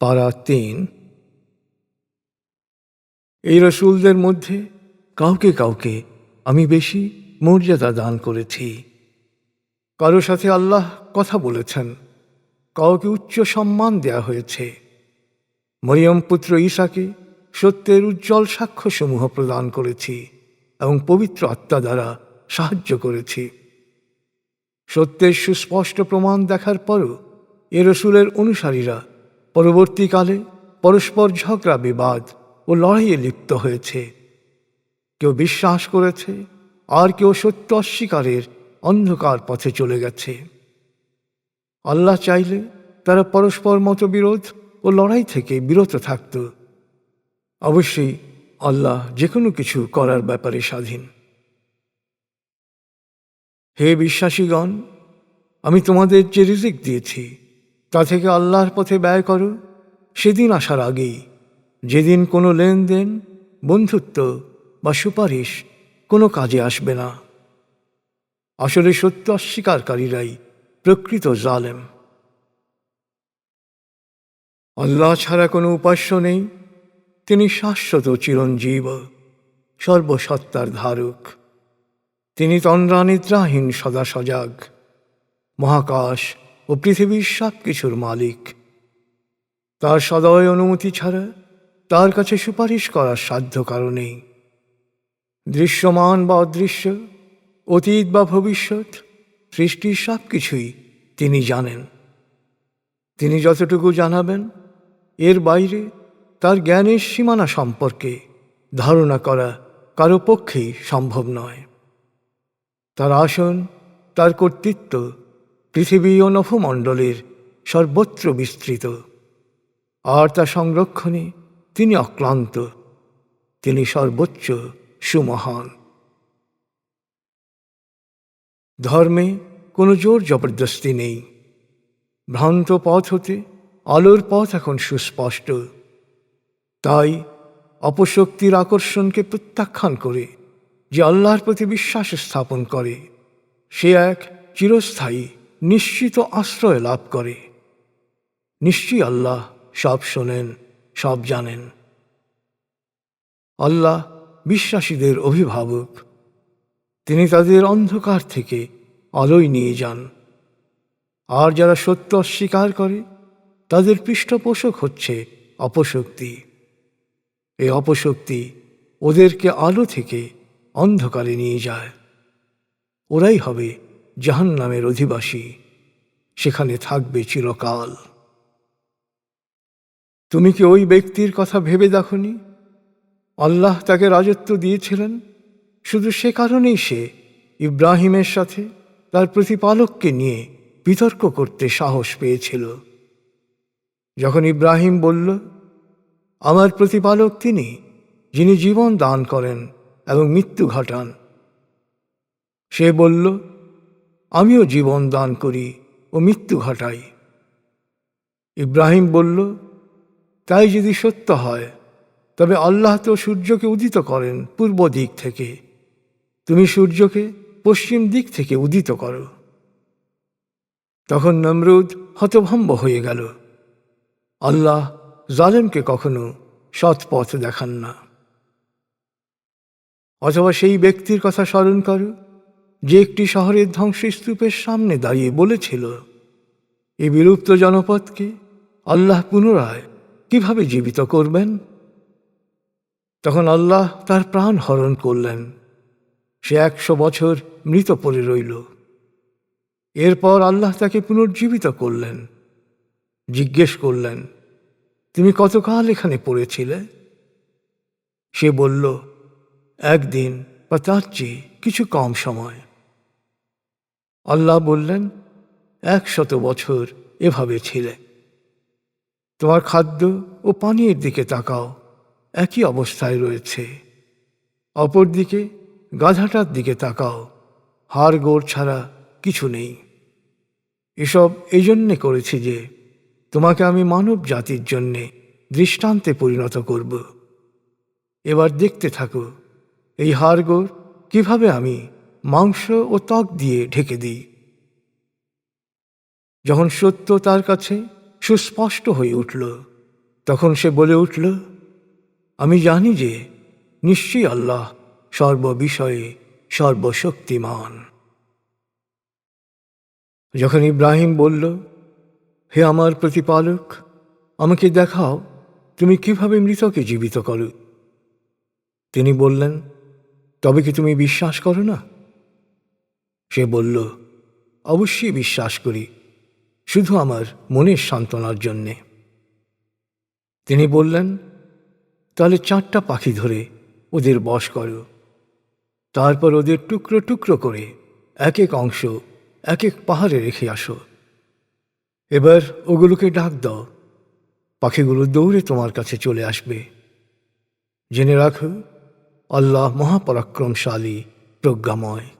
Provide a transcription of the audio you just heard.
পারা তিন এই রসুলদের মধ্যে কাউকে কাউকে আমি বেশি মর্যাদা দান করেছি। কারও সাথে আল্লাহ কথা বলেছেন, কাউকে উচ্চ সম্মান দেয়া হয়েছে। মরিয়ম পুত্র ঈশাকে সত্যের উজ্জ্বল সাক্ষ্যসমূহ প্রদান করেছি এবং পবিত্র আত্মা দ্বারা সাহায্য করেছি। সত্যের সুস্পষ্ট প্রমাণ দেখার পরও এ রসুলের অনুসারীরা পরবর্তীকালে পরস্পর ঝগড়া, বিবাদ ও লড়াইয়ে লিপ্ত হয়েছে। কেউ বিশ্বাস করেছে, আর কেউ সত্য অস্বীকারের অন্ধকার পথে চলে গেছে। আল্লাহ চাইলে তারা পরস্পর মতবিরোধ ও লড়াই থেকে বিরত থাকত। অবশ্যই আল্লাহ যে কোনো কিছু করার ব্যাপারে স্বাধীন। হে বিশ্বাসীগণ, আমি তোমাদের যে রিজিক দিয়েছি তা থেকে আল্লাহর পথে ব্যয় করো। সেদিন আসার আগেই যেদিন কোনো লেনদেন, বন্ধুত্ব বা সুপারিশ কোনো কাজে আসবে না। আসলে সত্য অস্বীকারীরাই প্রকৃত জালেম। আল্লাহ ছাড়া কোনো উপাস্য নেই। তিনি শাশ্বত চিরঞ্জীব, সর্বসত্তার ধারক। তিনি তন্দ্রানিদ্রাহীন সদা সজাগ মহাকাশ ও পৃথিবীর সব কিছুর মালিক। তার সদয় অনুমতি ছাড়া তার কাছে সুপারিশ করার সাধ্য কারণেই দৃশ্যমান বা অদৃশ্য, অতীত বা ভবিষ্যৎ, সৃষ্টির সব কিছুই তিনি জানেন। তিনি যতটুকু জানাবেন, এর বাইরে তার জ্ঞানের সীমানা সম্পর্কে ধারণা করা কারও পক্ষেই সম্ভব নয়। তার আসন, তার কর্তৃত্ব পৃথিবী ও নভমণ্ডলের সর্বত্র বিস্তৃত। আর তা সংরক্ষণে তিনি অক্লান্ত। তিনি সর্বোচ্চ সুমহান। ধর্মে কোনো জোর জবরদস্তি নেই। ভ্রান্ত পথ হতে আলোর পথ এখন সুস্পষ্ট। তাই অপশক্তির আকর্ষণকে প্রত্যাখ্যান করে যে আল্লাহর প্রতি বিশ্বাস স্থাপন করে, সে এক চিরস্থায়ী নিশ্চিত আশ্রয় লাভ করে। নিশ্চয়ই আল্লাহ সব শোনেন, সব জানেন। আল্লাহ বিশ্বাসীদের অভিভাবক, তিনি তাদের অন্ধকার থেকে আলোয় নিয়ে যান। আর যারা সত্য অস্বীকার করে, তাদের পৃষ্ঠপোষক হচ্ছে অপশক্তি। এই অপশক্তি ওদেরকে আলো থেকে অন্ধকারে নিয়ে যায়। ওরাই হবে জাহান নামের অধিবাসী, সেখানে থাকবে চিরকাল। তুমি কি ওই ব্যক্তির কথা ভেবে দেখনি? আল্লাহ তাকে রাজত্ব দিয়েছিলেন, শুধু সে কারণেই সে ইব্রাহিমের সাথে তার প্রতিপালককে নিয়ে বিতর্ক করতে সাহস পেয়েছিল। যখন ইব্রাহিম বলল, আমার প্রতিপালক তিনি, যিনি জীবন দান করেন এবং মৃত্যু ঘটান। সে বলল আমিও জীবন দান করি ও মৃত্যু ঘটাই। ইব্রাহিম বলল, তাই যদি সত্য হয়, তবে আল্লাহ তো সূর্যকে উদিত করেন পূর্ব দিক থেকে। তুমি সূর্যকে পশ্চিম দিক থেকে উদিত করো। তখন নমরুদ হতভম্ব হয়ে গেল। আল্লাহ জালেমকে কখনো সৎ পথ দেখান না। অথবা সেই ব্যক্তির কথা স্মরণ করো যে একটি শহরের ধ্বংসস্তূপের সামনে দাঁড়িয়ে বলেছিল এই বিলুপ্ত জনপদকে আল্লাহ পুনরায় কীভাবে জীবিত করবেন? তখন আল্লাহ তার প্রাণ হরণ করলেন। সে একশো বছর মৃত পড়ে রইল। এরপর আল্লাহ তাকে পুনর্জীবিত করলেন। জিজ্ঞেস করলেন, তুমি কতকাল এখানে পড়েছিলে? সে বলল, একদিন বা তার চেয়ে কিছু কম সময়। আল্লাহ বললেন, একশত বছর এভাবে ছিলে। তোমার খাদ্য ও পানীয়ের দিকে তাকাও, একই অবস্থায় রয়েছে। অপরদিকে গাধাটার দিকে তাকাও, হাড় গোড় ছাড়া কিছু নেই। এসব এই জন্যে করেছি যে, তোমাকে আমি মানব জাতির জন্যে দৃষ্টান্তে পরিণত করব। এবার দেখতে থাকো, এই হাড়গোড় কীভাবে আমি মাংস ও ত্বক দিয়ে ঢেকে দিই। যখন সত্য তার কাছে সুস্পষ্ট হয়ে উঠল, তখন সে বলে উঠল, আমি জানি যে নিশ্চয়ই আল্লাহ সর্ববিষয়ে সর্বশক্তিমান। যখন ইব্রাহিম বলল, হে আমার প্রতিপালক, আমাকে দেখাও, তুমি কীভাবে মৃতকে জীবিত করো? তিনি বললেন, তবে কি তুমি বিশ্বাস করো না? সে বলল, অবশ্যই বিশ্বাস করি, শুধু আমার মনের সান্ত্বনার জন্যে। তিনি বললেন, তাহলে চারটা পাখি ধরে ওদের বশ করো। তারপর ওদের টুকরো টুকরো করে এক এক অংশ, এক এক পাহাড়ে রেখে আসো। এবার ওগুলোকে ডাক দাও, পাখিগুলো দৌড়ে তোমার কাছে চলে আসবে। জেনে রাখো, আল্লাহ মহাপরাক্রমশালী, প্রজ্ঞাময়।